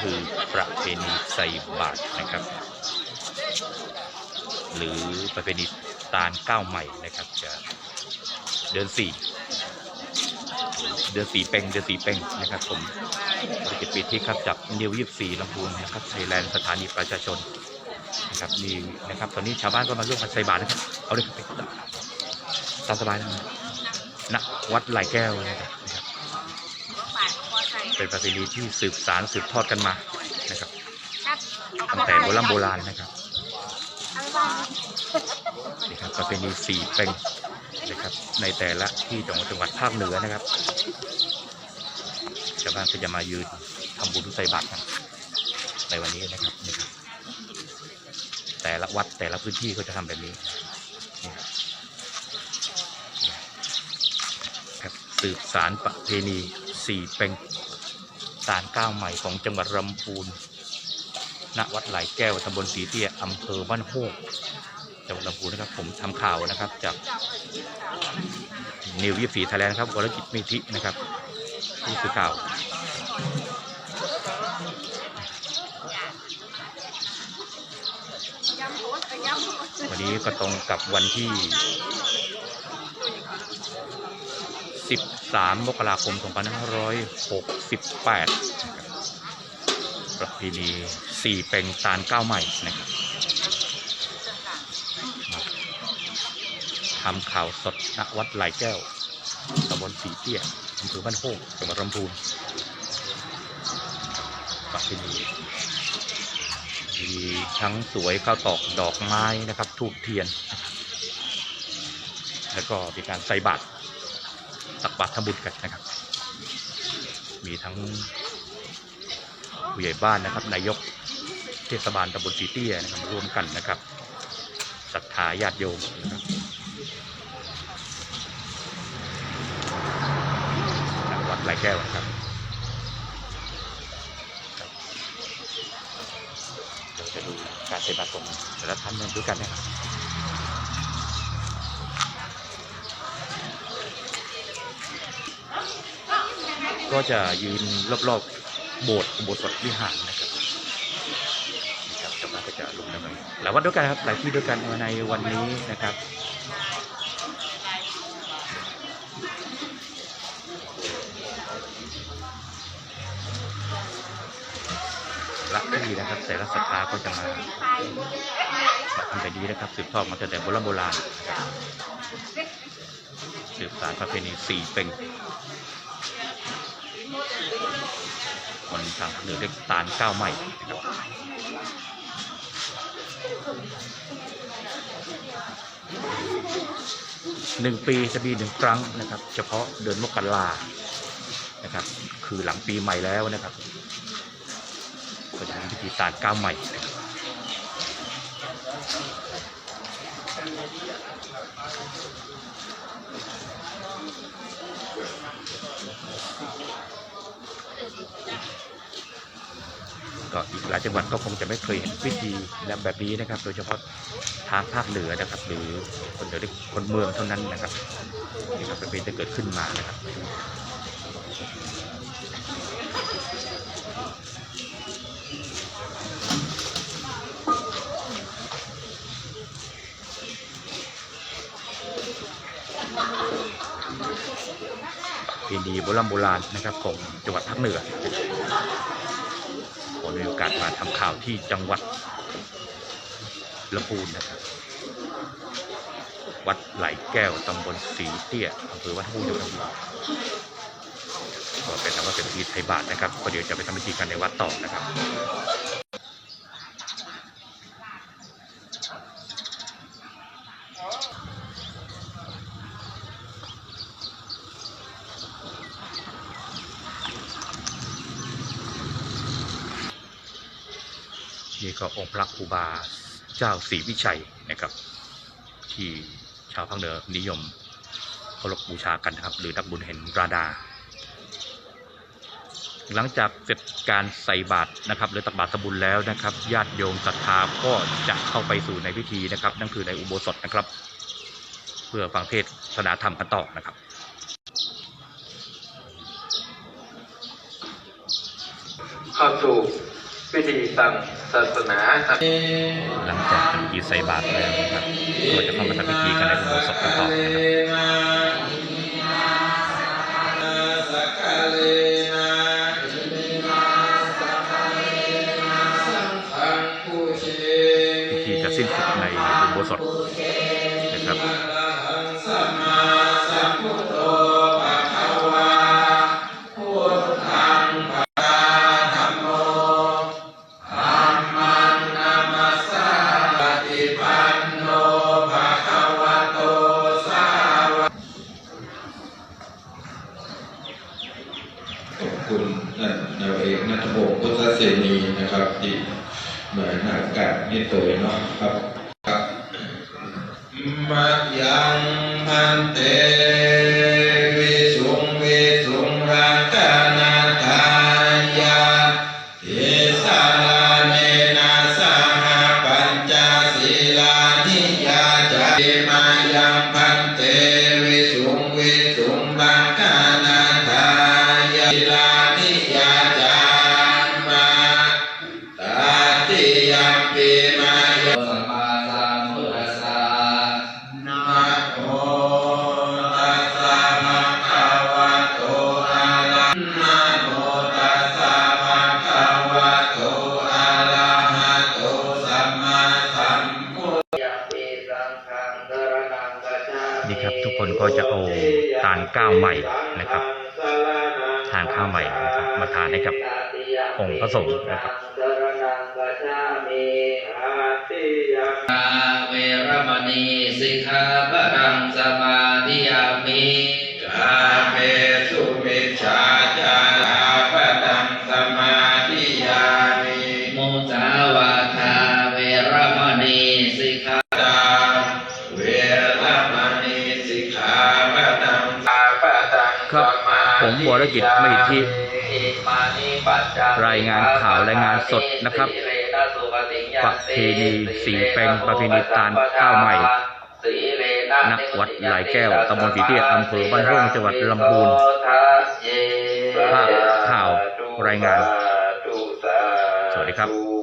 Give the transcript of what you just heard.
คือประเพณีใส่บาตรนะครับ หรือประเพณีตาลก้าวใหม่นะครับจะเดือนสี่เดือนสี่เป่งเดือนสี่เป่งนะครับผมบริกิจปีที่ครับจากนิวยี่สี่ลำพูนนะครับไทยแลนด์สถานีประชาชนนะครับนี่นะครับ ตอนนี้ชาวบ้านก็มาร่วมกันใส่บาตรนะครับ เอาเลยครับตามสบายนะครับณวัดไหลแก้วนะครับ เป็นประเพณีที่สืบสารสืบทอดกันมานะครับตั้งแต่โบราณโบราณนะครับนี่ครับประเพณีสี่เป่งนะครับในแต่ละที่จังหวัดจังหวัดภาคเหนือนะครับชาวบ้านก็จะมายืนทำบุญใส่บาตรกันในวันนี้นะครับนี่ครับ แต่ละวัดแต่ละพื้นที่ก็จะทำแบบนี้นี่ครับครับสืบสารประเพณีสี่เป่ง ศาลเก้าใหม่ของจังหวัดลำพูน ณ วัดไหลแก้วตำบลสีเตี้ยอำเภอบ้านโฮกจังหวัดลำพูนนะครับ ผมทำข่าวนะครับจากนิวยี่สีไทยแลนด์ครับวรกิจมิธินะครับผู้สื่อข่าววันนี้ก็ตรงกับวันที่ 13 มกราคม 2568นะครับประเพณีสี่เป่งตาลเก้าใหม่นะครับทำข่าวสดณวัดไหลแก้วตำบลสีเตี้ยอำเภอบ้านโคกจังหวัดลำพูนประเพณีมีทั้งสวยข้าวตอกดอกไม้นะครับทูบเทียน แล้วก็มีการใส่บาตร ตักบาตรทำบุญกันนะครับ มีทั้งผู้ใหญ่บ้านนะครับ นายกเทศบาลตำบลสีเตี้ยนะครับร่วมกันนะครับศรัทธาญาติโยมนะครับวัดไหลแก้วนะครับครับเดี๋ยวจะดูการใส่บาตรของแต่ละท่านด้วยกันนะครับ ก็จะยืนรอบๆโบสถ์โบสถ์วิหารนะครับนี่ครับชาวบ้านก็จะลงในหลายวัดด้วยกันครับหลายที่ด้วยกันในวันนี้นะครับละที่นะครับแต่ละศรัทธาก็จะมาทำแบบนี้นะครับ สืบทอดมาตั้งแต่โบราณโบราณนะครับสืบสานประเพณีสี่เป็ง คนทางเหนือเรียกตาลเก้าใหม่นะครับหนึ่งปีจะมีหนึ่งครั้งนะครับ เฉพาะเดือนมกรานะครับ คือหลังปีใหม่แล้วนะครับก็จะมีพิธีตาลเก้าใหม่นะครับ ก็อีกหลายจังหวัดก็คงจะไม่เคยเห็นพิธีแบบนี้นะครับ โดยเฉพาะทางภาคเหนือนะครับ หรือคนเหนือหรือคนเมืองเท่านั้นนะครับนี่ครับเป็นปีจะเกิดขึ้นมานะครับเพณีโบราณโบราณนะครับของจังหวัดภาคเหนือ ผมมีโอกาสมาทำข่าวที่จังหวัดลำพูนนะครับ วัดไหลแก้วตำบลสีเตี้ยอำเภอวัดหูจังหวัดลำพูนก็เป็นทางว่าเป็นพิธีไทยบาทนะครับก็เดี๋ยวจะไปทำพิธีกันในวัดต่อนะครับ นี่ก็องค์พระครูบาเจ้าศรีวิชัยนะครับ ที่ชาวภาคเหนือนิยมเคารพบูชากันนะครับ หรือนักบุญเห็นราดา หลังจากเสร็จการใส่บาตรนะครับ หรือตักบาตรสบุญแล้วนะครับญาติโยมศรัทธาก็จะเข้าไปสู่ในพิธีนะครับ นั่นคือในอุโบสถนะครับ เพื่อฟังเทศนาธรรมกันต่อนะครับเข้าสู่พิธีทาง ศาสนาหลังจากทำพิธีใส่บาตรแล้วนะครับก็จะเข้ามาทำพิธีกันในอุโบสถกันต่อนะครับพิธีจะสิ้นสุดในอุโบสถนะครับ ขอบคุณท่านนายเอกนัทพงศ์พุทธเสนีนะครับที่หน่วยหน้ากาศนี่ตัวเนาะครับครับมายังพันเต ใหม่นะครับ ทานข้าวใหม่นะครับมาทานให้กับองค์พระสงฆ์นะครับเวรมณีสิกขาปรังสมาธิยา วรกิจไม่ที่อิมานิปัจจรายงานข่าวรายงานสดนะครับสิเรนะสุขติยัประนเพณีสีแปลงประเพณีตาลข้าวใหม่สีเรนะณวัดหลายแก้วตำบลสีเตี้ยอำเภอบ้านร่วงจังหวัดลำพูนภาพข่าวรายงาน สวัสดีครับ